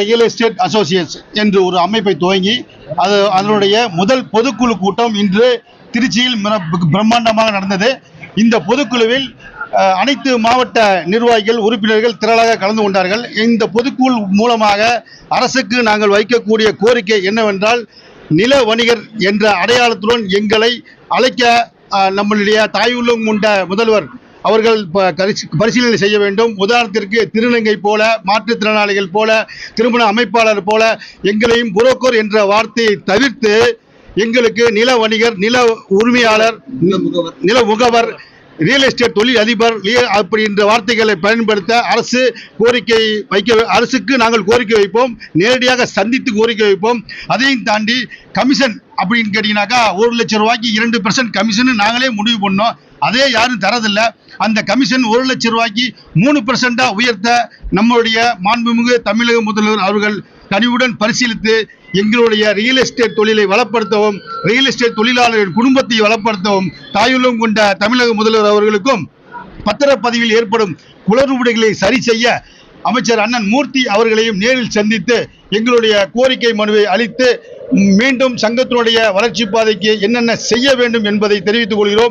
Real estate Associates என்று ஒரு அமைப்பை துவங்கி அது அதனுடைய முதல் பொதுக்குழு கூட்டம் இன்று திருச்சியில் பிரம்மாண்டமாக நடந்தது. இந்த பொதுக்குழுவில் அனைத்து மாவட்ட நிர்வாகிகள் உறுப்பினர்கள் திரளாக கலந்து கொண்டார்கள். இந்த பொதுக்குழு மூலமாக அரசுக்கு நாங்கள் வைக்கக்கூடிய கோரிக்கை என்னவென்றால் நில வணிகர் என்ற அடையாளத்துடன் எங்களை அழைக்க நம்மளுடைய தாயுள்ளம் கொண்ட முதல்வர் அவர்கள் பரிசீலனை செய்ய வேண்டும். உதாரணத்திற்கு திருநங்கை போல மாற்றுத்திறனாளிகள் போல திருமண அமைப்பாளர் போல எங்களையும் புரோக்கர் என்ற வார்த்தையை தவிர்த்து எங்களுக்கு நில வணிகர் நில உரிமையாளர் நில முகவர் ரியல் எஸ்டேட் தொழில் அதிபர் அப்படின்ற வார்த்தைகளை பயன்படுத்த அரசு கோரிக்கை வைக்க அரசுக்கு நாங்கள் கோரிக்கை வைப்போம். நேரடியாக சந்தித்து கோரிக்கை வைப்போம். அதையும் தாண்டி கமிஷன் அப்படின்னு கேட்டீங்கன்னாக்கா ஒரு லட்சம் ரூபாய்க்கு இரண்டு பெர்சன்ட் கமிஷன் நாங்களே முடிவு பண்ணோம். அதே யாரும் தரதில்லை. அந்த கமிஷன் ஒரு லட்சம் ரூபாய்க்கு மூணு பெர்சென்ட்டாக உயர்த்த நம்மளுடைய மாண்புமிகு தமிழக முதல்வர் அவர்கள் கனிவுடன் பரிசீலித்து எங்களுடைய ரியல் எஸ்டேட் தொழிலை வளப்படுத்தவும் ரியல் எஸ்டேட் தொழிலாளர்கள் குடும்பத்தை வளப்படுத்தவும் தாயுள்ளம் கொண்ட தமிழக முதல்வர் அவர்களுக்கும் பத்திரப்பதிவில் ஏற்படும் குளறுபடிகளை சரி செய்ய அமைச்சர் அண்ணன் மூர்த்தி அவர்களையும் நேரில் சந்தித்து எங்களுடைய கோரிக்கை மனுவை அளித்து மீண்டும் சங்கத்தினுடைய வளர்ச்சி பாதைக்கு என்னென்ன செய்ய வேண்டும் என்பதை தெரிவித்துக் கொள்கிறோம்.